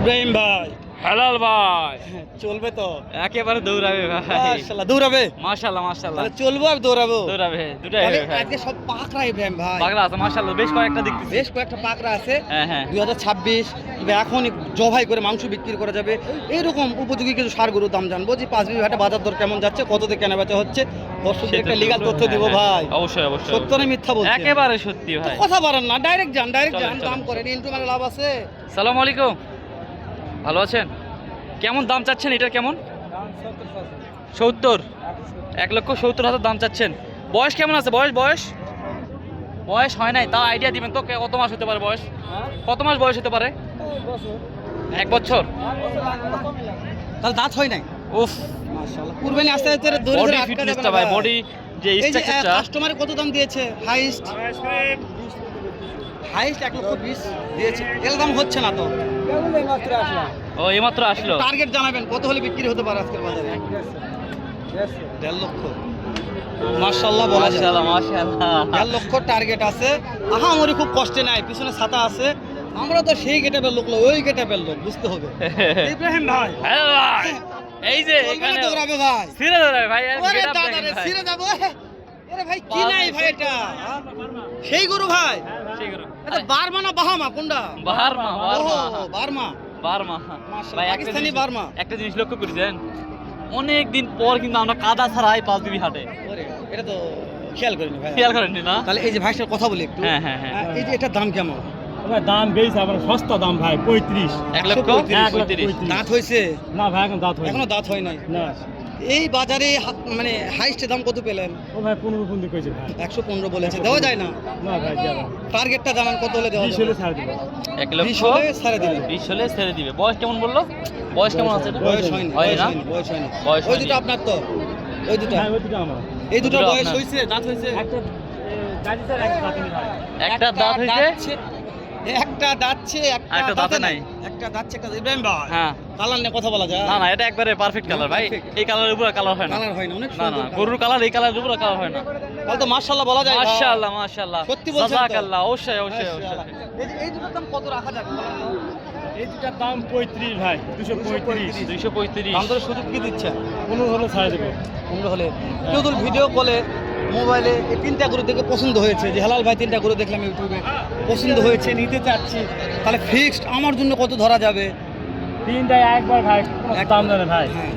ইব্রাহিম ভাই। হেলাল ভাই। চলবে তো? একেবারে দৌড়াবে ভাই। মাশাআল্লাহ দৌড়াবে? তাহলে চলবো আর দৌড়াবো? দৌড়াবে দুটাই হবে ভাই আজকে সব পাকড়া ইব্রাহিম ভাই। আছে বেশ কয়েকটা দেখতেছি। বেশ কয়েকটা পাকড়া আছে। হ্যাঁ হ্যাঁ। এখন জবাই করে মাংস বিক্রি করা যাবে। এইরকম উপযোগী কিছু সার গরুর দাম জানব যে পাঁচ বিঘাটে বাজার দর কেমন যাচ্ছে কততে কেনা বেচা হচ্ছে। দর্শকদের একটা লিগাল তথ্য দিব হ্যাঁ, ভাই। হ্যাঁ, অবশ্যই অবশ্যই সত্য না মিথ্যা বলছি? একেবারে সত্যি ভাই। কথা পারেন না ডাইরেক্ট যান ডাইরেক্ট যান। দাম করেন ইন্টু মানে লাভ আছে। সালাম আলাইকুম। ভালো আছেন? কেমন দাম চাচ্ছেন? এটার কেমন? সত্তর। এক লক্ষ সত্তর হাজার দাম চাচ্ছেন। বয়স কেমন আছে? বয়স বয়স? বয়স হয় নাই। তাও আইডিয়া দিবেন তো কত মাস হতে পারে বয়স? কত মাস বয়স হতে পারে? এক বছর? তাহলে দাঁত হয় নাই? উফ। কুরবানি আস্তে আস্তে ধরে ধরে বডি ফিটনেসটা ভাই বডি যে স্ট্রাকচারটা কাস্টমারে কত দাম দিয়েছে? হাইস্ট হাইস্ট এক লক্ষ বিশ দিয়েছে। এর দাম হচ্ছে না তো? ও এইমাত্র আসলো। টার্গেট জানাবেন কত হলে বিক্রি হতে পারে আজকের বাজারে? দেড় লক্ষ। মার্শাল্লাহ বলা যায়। মাশাআল্লাহ মাশাআল্লাহ। দেড় লক্ষ টার্গেট আছে। আহা আমারই খুব কষ্টে নাই পিছনে ছাতা আছে। আমরা তো সেই গেটাপের লোক নয়, ওই গেটাপের লোক বুঝতে হবে। ইব্রাহিম ভাই। এই যে এখানে দৌড়াবে ভাই। সিরে ধরে ভাই ওরে দাদা রে ভাই। যাব। আরে ভাই কি নাই ভাই এটা? সেই গরু ভাই। বার্মা না বাহামা কোনটা? বার্মা। বার্মা বার্মা বার্মা ভাই একটা পাকিস্তানি জিনিস- বার্মা। একটা জিনিস লক্ষ্য করি দেন অনেক দিন পর কিন্তু আমরা কাদা ছাড়াই পাঁচ দিবি হাটে। এটা তো খেয়াল করিনি ভাই। খেয়াল করেননি না? তাহলে এই যে ভাইসার কথা বলি একটু। হ্যাঁ, হ্যাঁ, হ্যাঁ। এই যে এটার দাম কেমন? দাম বেশি আমার সস্তা দাম ভাই পঁয়ত্রিশ। এক লক্ষ? 135, এক লক্ষ পঁয়ত্রিশ। পঁয়ত্রিশ। দাঁত হয়েছে? না ভাই এখন দাঁত হয় এখনও দাঁত হয় নাই। না। এই বাজারে মানে হাইস্টের দাম কত পেলেন? ও ভাই পনেরো পর্যন্ত কইছে ভাই। একশো পনেরো বলেছে। দেওয়া যায় না? না ভাই যাব টার্গেটটা জানান কত হলে দেওয়া হলে ছাড় দেবো। এক বিশ লক্ষ হলে ছাড়ে দিবে। বিশ হলে ছেড়ে দিবে। বয়স কেমন বলল? বয়স কেমন আছে? বয়স হয়নি হয় না? বয়স হয়নি। বয়স ওই দুটো আপনার তো? ওই দুটো? হ্যাঁ ওই দুটো আমার। এই দুটো বয়স। হয়েছে দাঁত হয়েছে একটা একটা দাঁত ভাই একটা দাঁত হয়েছে একটা দাঁতছে একটা দাঁতে নাই। একটা দাঁতছে একটা ইব্রাহিম ভাই হ্যাঁ। কালার নিয়ে কথা বলা যায়। না না এটা একবারে পারফেক্ট কালার ভাই। এই কালারের উপরে কালার হয় না। কালার হয় না অনেক না না গরুর কালার এই কালারের উপরে কালার হয় না। তাহলে তো মাশাআল্লাহ বলা যায় ভাই। মাশাআল্লাহ মাশাআল্লাহ। সত্যি বলছেন জাযাকাল্লাহ অবশ্যই অবশ্যই অবশ্যই। এই যে এই দুটোর দাম কত রাখা যাবে? এই দুটার দাম পঁয়ত্রিশ ভাই দুশো পঁয়ত্রিশ। দুইশো পঁয়ত্রিশ। সুযোগ কি দিচ্ছেন? পনেরো হলে ছাড় দেবো। পনেরো হলে। কেউ ভিডিও কলে মোবাইলে এই তিনটা গরু দেখে পছন্দ হয়েছে। যে হালাল ভাই তিনটা গরু দেখলাম ইউটিউবে। পছন্দ হয়েছে নিতে চাচ্ছি। তাহলে ফিক্সড আমার জন্য কত ধরা যাবে? তিনটায় একবার ভাই দাম জানে ভাই। হ্যাঁ।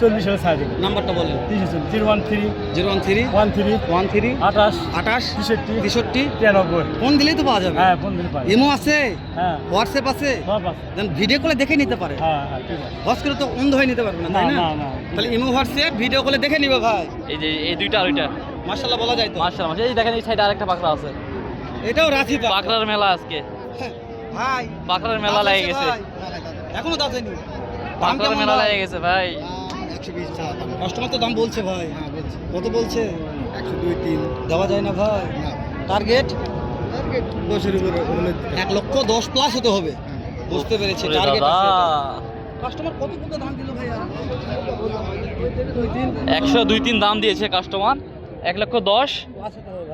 চল্লিশ হলে ছাড় দেবো নাম্বারটা বলেন। তিরিশ zero one three. Zero one three. One three. One three. আঠাশ। আঠাশ। তেষট্টি। তেষট্টি। তিরানব্বই। ফোন দিলেই তো পাওয়া যাবে। হ্যাঁ ফোন দিন পাই ইমো আছে? হ্যাঁ। হোয়াটসঅ্যাপ আছে? সব আছে। দেন ভিডিও কলে দেখে নিতে পারে। হ্যাঁ হ্যাঁ ঠিক আছে। হস করে তো অন্ধ হয়ে নিতে পারবে না তাই না তাহলে ইমো হোয়াটসঅ্যাপ ভিডিও কলে দেখে নিবে ভাই। এই যে এই দুইটা আর ওইটা। মার্শাল্লাহ বলা যায় তো। মাশাআল্লাহ মাশাআল্লাহ। এই দেখেন এই সাইডে আরেকটা পাকড়া আছে। এটাও রাখি পাকড়ার মেলা আজকে। ভাই। পাকড়ার মেলা লেগে গেছে। এখনও দাঁত হয়নি। দাম পাকড়ার মেলা? লেগে গেছে ভাই। কাস্টমার তো দাম বলছে ভাই। কত বলছে? একশো দুই তিন দেওয়া যায় না ভাই। টার্গেট দশের উপরে এক লক্ষ দশ প্লাস হতে হবে। বুঝতে পেরেছি টার্গেট কাস্টমার কত কত দাম দিল ভাই একশো দুই তিন দাম দিয়েছে কাস্টমার এক লক্ষ দশ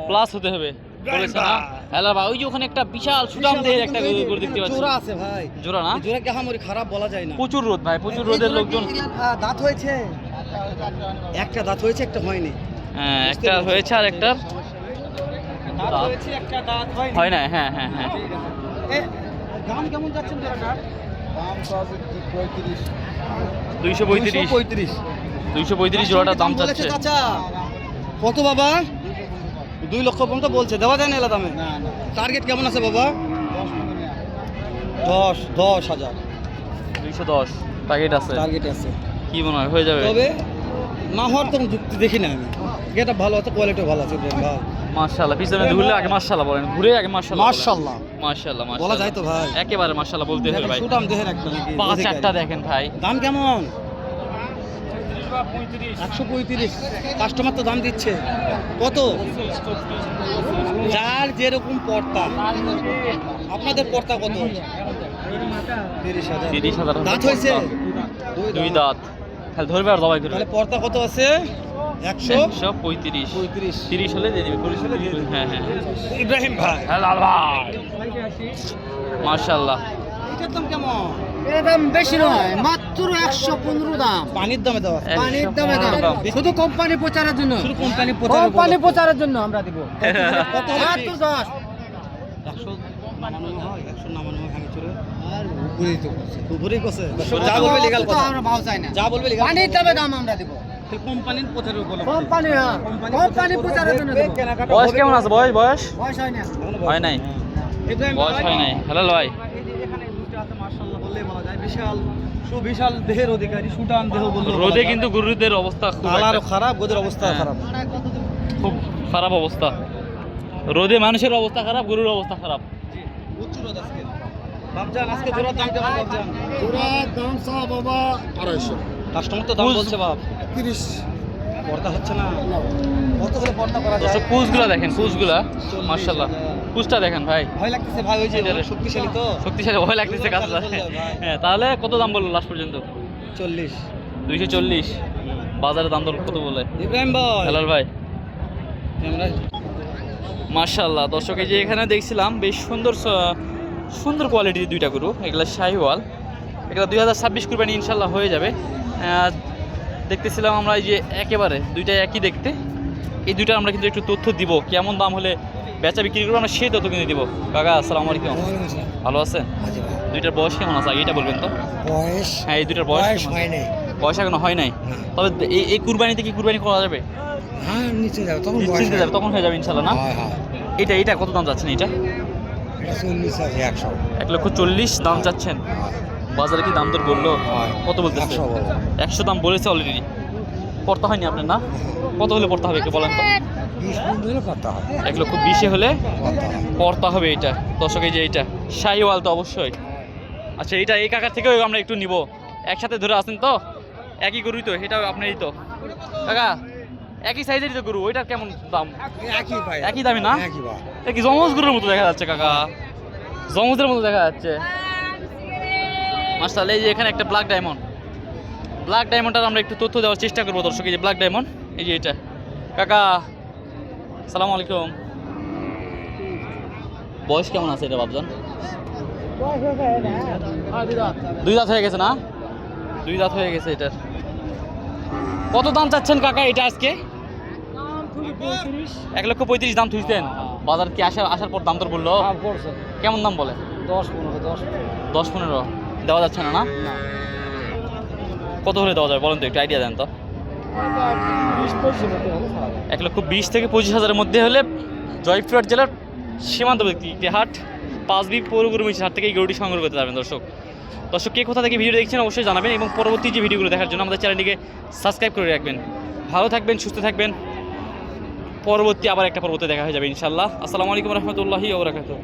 প্লাস হতে হবে। বলেছে না? হ্যালো ভাই ওই যে ওখানে একটা বিশাল সুদাম দিয়ে একটা গরু গরু দেখতে পাচ্ছি। জোড়া আছে ভাই। জোড়া না? এই জোড়া কি হামারি খারাপ বলা যায় না? প্রচুর রোদ ভাই প্রচুর রোদের লোকজন। দাঁত হয়েছে? একটা দাঁত হয়েছে একটা হয়নি। হ্যাঁ একটা হয়েছে আর একটা দাঁত দাঁত। হয়েছে একটা দাঁত হয়নি। হয় না হ্যাঁ হ্যাঁ হ্যাঁ। দাম কেমন যাচ্ছেন জোড়াটার দুইশো পঁয়ত্রিশ। পঁয়ত্রিশ। দুইশো পঁয়ত্রিশ জোড়াটার দাম বলেছে চাচা। কত বাবা? দুই লক্ষ পর্যন্ত বলছে। দেওয়া যায় না এলা দামে টার্গেট কেমন আছে বাবা? দশ দশ হাজার। দুইশো দশ। প্যাকেট আছে? টার্গেট আছে। কি মনে হয়? হয়ে যাবে? তবে না হওয়ার তো যুক্তি দেখি না আমি। এটা ভালো আছে কোয়ালিটি ভালো আছে মাশাআল্লাহ। পিছনে ঘুরলে আগে মাশাআল্লাহ বলেন। ঘুরে আগে মাশাআল্লাহ বলেন। মাশাআল্লাহ। মাশাআল্লাহ বলা যায় তো ভাই। একেবারে মাশাআল্লাহ বলতে হবে ভাই। সুটাম দেহের একটা নাকি পাঁচ চারটা দেখেন ভাই। দাম কেমন? একশো পঁয়ত্রিশ। কাস্টমার তো দাম দিচ্ছে। কত? যার যেরকম পর্তা আপনাদের পর্তা কত? তিরিশ হাজার। দাঁত হয়েছে? দুই দাঁত। খালি ধরবে আর দবাই তাহলে পর্তা কত আছে? একশো? পঁয়ত্রিশ। তিরিশ হলে দিয়ে দিবে। হলে দিয়ে দিবে। হ্যাঁ হ্যাঁ। ইব্রাহিম ভাই। হ্যাঁ লাল ভাই। মাশাআল্লাহ। এটার দাম কেমন? দাম বেশি নয় মাত্র একশো পনেরো দাম। পানির দামে দেওয়া পানির দামে দাম। শুধু কোম্পানি প্রচারের জন্য। শুধু কোম্পানি কোম্পানি প্রচারের জন্য আমরা দিব। মাত্র দশ। একশো নামানো হয় একশো নামানো হয় ভাঙি আর উপরেই তো উপরেই কছে যা বলবে লিগাল কথা। আমরা ভাও চাই না যা বলবে লিগাল পানির দামে দাম আমরা দিব। কোম্পানির প্রচারের উপলক্ষে। কোম্পানি হ্যাঁ। কোম্পানি প্রচারের জন্য বয়স কেমন আছে? বয়স বয়স? বয়স হয় না। হয় নাই। বয়স হয় নাই। হ্যালো ভাই এই যে এখানে দুটো আছে মাশাআল্লাহ বললেই বলা যায় বিশাল সুবিশাল দেহের অধিকারী সুটান দেহ বললে রোদে কিন্তু গরুদের অবস্থা খুব কালারও খারাপ গোদের অবস্থা হ্যাঁ। খারাপ। খুব খারাপ অবস্থা। রোদে মানুষের অবস্থা খারাপ গরুর অবস্থা খারাপ। প্রচুর রোদ আজকে। বাবজান আজকে জোড়ার দাম কেমন বাবজান জোড়ার দাম চা বাবা আড়াইশো। কাস্টমার তো দাম বলছে বাপ। তিরিশ পর্দা হচ্ছে না? কত করে পর্দা করা যায়? কুচগুলা দেখেন কুচগুলা মার্শাল্লাহ কুচটা দেখেন ভাই। ভয় লাগতেছে ভাই ওই যে শক্তিশালী তো। শক্তিশালী ভয় লাগতেছে কাজ হ্যাঁ তাহলে কত দাম বলল লাস্ট পর্যন্ত? চল্লিশ। দুইশো চল্লিশ। বাজারে দাম দর কত বলে? ইব্রাহিম ভাই। হেলাল ভাই। মার্শাল্লাহ দর্শক এই যে এখানে দেখছিলাম বেশ সুন্দর সুন্দর কোয়ালিটির দুইটা গরু এগুলো শাহিওয়াল। এগুলো দুই হাজার ছাব্বিশ কুরবানি ইনশাল্লাহ হয়ে যাবে। দেখতেছিলাম আমরা এই যে একেবারে দুইটা একই দেখতে। এই দুইটা আমরা কিন্তু একটু তথ্য দিব কেমন দাম হলে বেচা বিক্রি করব আমরা সেই তথ্য কিন্তু দিব। কাকা আসসালামু আলাইকুম। ভালো আছেন? দুইটার বয়স কেমন আছে? এটা বলবেন তো? বয়স হ্যাঁ এই দুইটার বয়স? হয় নাই। বয়স এখনও হয় নাই? তবে এই এই কুরবানিতে কি কুরবানি করা যাবে? হ্যাঁ নিচে যাবে। তখন হয়। যাবে তখন হয়ে যাবে ইনশাল্লাহ না? এটা এটা কত দাম যাচ্ছেন এটা? আছে এক লক্ষ চল্লিশ দাম চাচ্ছেন বাজারে কি দাম দর বলল। কত বলতে একশো দাম বলেছে অলরেডি পড়তে হয়নি আপনার না? কত হলে পড়তে হবে একটু বলেন তো? এক লক্ষ বিশে হলে পড়তে হবে এটা দর্শক এই যে এইটা। শাহিওয়াল তো অবশ্যই। আচ্ছা এটা এই কাকার থেকেও আমরা একটু নিব। একসাথে ধরে আসেন তো? একই গরুই তো এটাও আপনারই তো। কাকা একই সাইজেরই তো গরু ওইটার কেমন দাম? একই ভাই। একই দামি না? একই জমজ গরুর মতো দেখা যাচ্ছে কাকা। জমজের মতো দেখা যাচ্ছে। মাস্টার এই যে এখানে একটা ব্ল্যাক ডায়মন্ড ব্ল্যাক ডায়মন্ডটার আমরা একটু তথ্য দেওয়ার চেষ্টা করব দর্শক এই যে ব্ল্যাক ডায়মন্ড এই যে এটা। কাকা সালাম আলাইকুম। বয়স কেমন আছে এটা বাবজান দুই দাঁত হয়ে গেছে না? দুই দাঁত হয়ে গেছে এটার। কত দাম চাচ্ছেন কাকা এটা আজকে? এক লক্ষ পঁয়ত্রিশ দাম তুলতেন বাজার কি আসার আসার পর দাম তোর বলল? কেমন দাম বলে? দশ পনেরো দশ দশ পনেরো। দেওয়া যাচ্ছে না? না। কত হলে দেওয়া যাবে? বলেন তো, একটু আইডিয়া দেন তো। এক লক্ষ বিশ থেকে পঁচিশ হাজারের মধ্যে হলে জয়পুরহাট জেলার সীমান্ত সীমান্তবর্তী হাট পাঁচবি পৌরগুরুমিছি হাট থেকে এই গরুটি সংগ্রহ করতে পারবেন দর্শক। দর্শক, কে কোথা থেকে ভিডিও দেখছেন অবশ্যই জানাবেন এবং পরবর্তী যে ভিডিওগুলো দেখার জন্য আমাদের চ্যানেলটিকে সাবস্ক্রাইব করে রাখবেন। ভালো থাকবেন, সুস্থ থাকবেন। পরবর্তী আবার একটা পর্বতে দেখা হয়ে যাবে ইনশাল্লাহ আসসালামু আলাইকুম রহমতুল্লাহি ওবরাকাতুহ